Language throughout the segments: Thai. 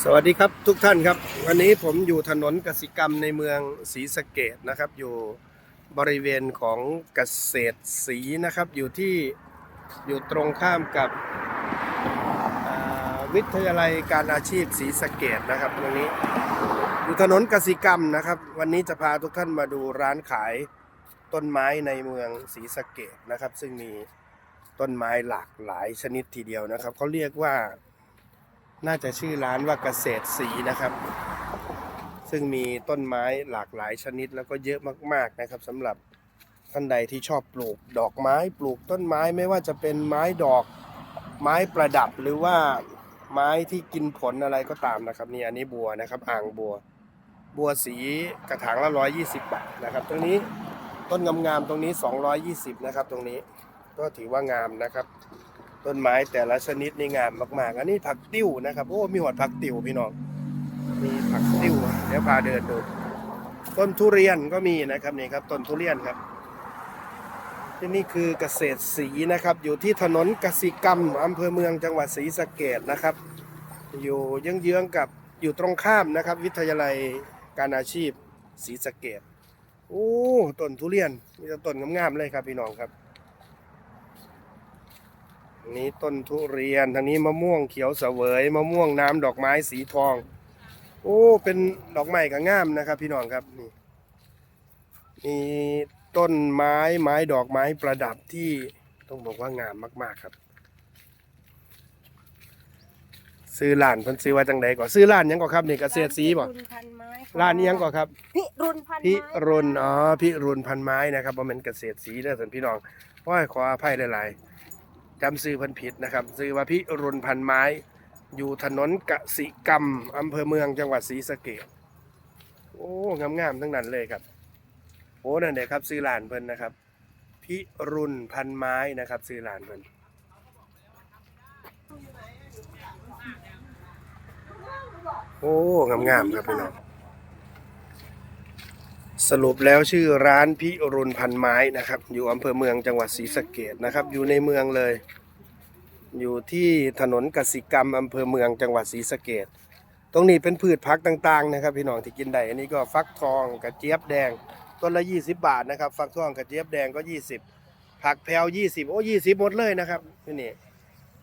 สวัสดีครับทุกท่านครับ วันนี้ผมอยู่ถนนกสิกรรมในเมืองศรีสะเกดนะครับ อยู่บริเวณของเกษตรศรีนะครับ อยู่ที่อยู่ตรงข้ามกับวิทยาลัยการอาชีพศรีสะเกดนะครับตรงนี้ อยู่ถนนกสิกรรมนะครับ วันนี้จะพาทุกท่านมาดูร้านขายต้นไม้ในเมืองศรีสะเกดนะครับ ซึ่งมีต้นไม้หลากหลายชนิดทีเดียวนะครับเขาเรียกว่า น่าจะชื่อร้านว่าเกษตรศรีนะครับ ซึ่งมีต้นไม้หลากหลายชนิดแล้วก็เยอะมากๆนะครับสำหรับท่านใดที่ชอบปลูกดอกไม้ปลูกต้นไม้ไม่ว่าจะเป็นไม้ดอกไม้ประดับหรือว่าไม้ที่กินผลอะไรก็ตามนะครับนี่อันนี้บัวนะครับ อ่างบัว บัวสีกระถางละร้อยยี่สิบบาทนะครับ ตรงนี้ต้นงามๆตรงนี้ 220 นะครับ ตรงนี้ก็ถือว่างามนะครับ ต้นไม้แต่ละชนิดนี่งามมากๆ อันนี้ผักติ้วนะครับ โอ้ มีหอดผักติ้วพี่น้อง มีผักติ้วเดี๋ยวพาเดินดู ต้นทุเรียนก็มีนะครับนี่ครับต้นทุเรียนครับ ที่นี่คือเกษตรศรีนะครับ อยู่ที่ถนนกสิกรรมอำเภอเมืองจังหวัดศรีสะเกดนะครับ อยู่เยื้องๆกับอยู่ตรงข้ามนะครับ วิทยาลัยการอาชีพศรีสะเกดโอ้ต้นทุเรียนมีแต่ต้นงามๆเลยครับพี่น้องครับ นนี้ต้นทุเรียนทางนี้มะม่วงเขียวเสวยมะม่วงน้ำดอกไม้สีทอง โอ้ เป็นดอกไม้ก็งามนะครับ พี่น้องครับนี่มีต้นไม้ไม้ดอกไม้ประดับที่ต้องบอกว่างามมากๆครับซื้อร้านเพิ่นซื้อว่าจังใดก่อนซื้อร้านหยังก่อนครับนี่เกษตรศรีบ่พิรุณพันไม้ค่ะร้านนี้ยังก่อนครับ พิรุณพันไม้พิรุณอ๋อพิรุณพันไม้นะครับบ่แม่นเกษตรศรีเด้อท่านพี่น้องโอ้ยขออภัยหลายๆ จำซื้อพิ่นผิดนะครับซื้อว่าพิรุณพันไม้ อยู่ถนนกสิกรรมอำเภอเมืองจังหวัดศรีสะเกษโอ้งามๆทั้งนั้นเลยครับโอ้นั่นเด้ครับซื้อร้านเพิ่นนะครับ พิรุณพันไม้นะครับซื้อร้านเพิ่นโอ้งามๆครับพี่น้อง สรุปแล้วชื่อร้านพิรุณพันไม้นะครับ อยู่อำเภอเมืองจังหวัดศรีสะเกดนะครับ อยู่ในเมืองเลย อยู่ที่ถนนกสิกรรมอำเภอเมืองจังหวัดศรีสะเกดตรงนี้เป็นพืชผักต่างๆนะครับ พี่น้องที่กินได้อันนี้ก็ฟักทองกระเจี๊ยบแดงต้นละ 20 บาทนะครับ ฟักทองกระเจี๊ยบแดงก็ 20 ผักแพรว20 โอ้20 หมดเลยนะครับที่นี่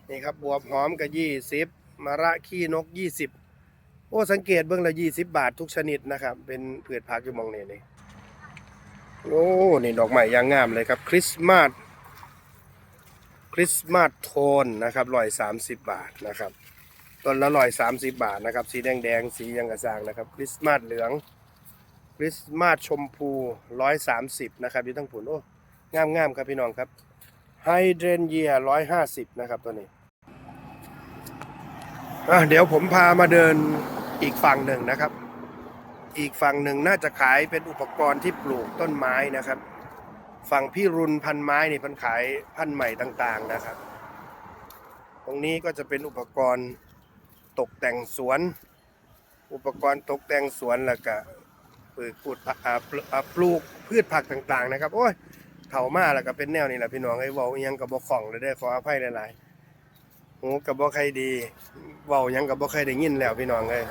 นี่ครับบวบหอมก็ 20มะระขี้นก 20 โอ้สังเกตเบื้องละ 20 บาททุกชนิดนะครับ เป็นพืชผักอยู่มองนี้นี่ โอ้นี่ดอกใหม่ยางงามเลยครับคริสต์มาสคริสต์มาสโทนนะครับร้อยสามสิบบาทนะครับต้นละร้อยสามสิบบาทนะครับ สีแดงแดงสียังกระซางนะครับ คริสต์มาสเหลือง คริสต์มาสชมพูร้อยสามสิบนะครับอยู่ทั้งผุนโอ้งามงามครับพี่น้องครับไฮเดรนเยียร้อยห้าสิบนะครับตัวนี้อะเดี๋ยวผมพามาเดินอีกฝั่งหนึ่งนะครับ อีกฝั่งหนึ่งน่าจะขายเป็นอุปกรณ์ที่ปลูกต้นไม้นะครับ ฝั่งพี่รุนพันไม้นี่พันขายพันใหม่ต่างๆนะครับ ตรงนี้ก็จะเป็นอุปกรณ์ตกแต่งสวน อุปกรณ์ตกแต่งสวนแล้วก็ปลูกปลูกผักปลูกพืชผักต่างๆ นะครับโอ้ยเถามาแล้วก็เป็นแนวนี้แหละพี่น้องไอ้เว้าอิหยังกับบ่ของเลยได้อขออภัยหลายๆหูกับบ่ใครดีเว้าอิหยังกับบ่ใครได้ยินแล้วพี่น้องเอ้ย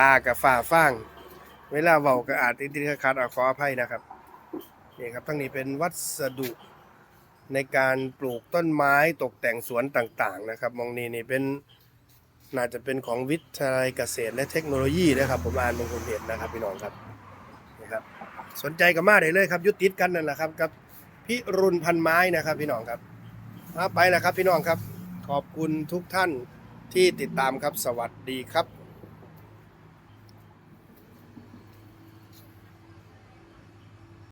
ตากับฝ่าฟาง เวลาเว้าก็อาจติดๆขัดๆอะขออภัยนะครับนี่ครับทั้งนี้เป็นวัสดุในการปลูกต้นไม้ตกแต่งสวนต่างๆนะครับ มองนี้นี่เป็นน่าจะเป็นของวิทยาลัยเกษตรและเทคโนโลยีนะครับผมอ่านมงคลเห็นนะครับพี่น้องครับนี่ครับ สนใจกับมาได้เลยครับ ยุติดกันนั่นแหละครับกับพิรุณพันไม้นะครับ พี่น้องครับเอาไปแล้วครับพี่น้องครับ ขอบคุณทุกท่านที่ติดตามครับสวัสดีครับ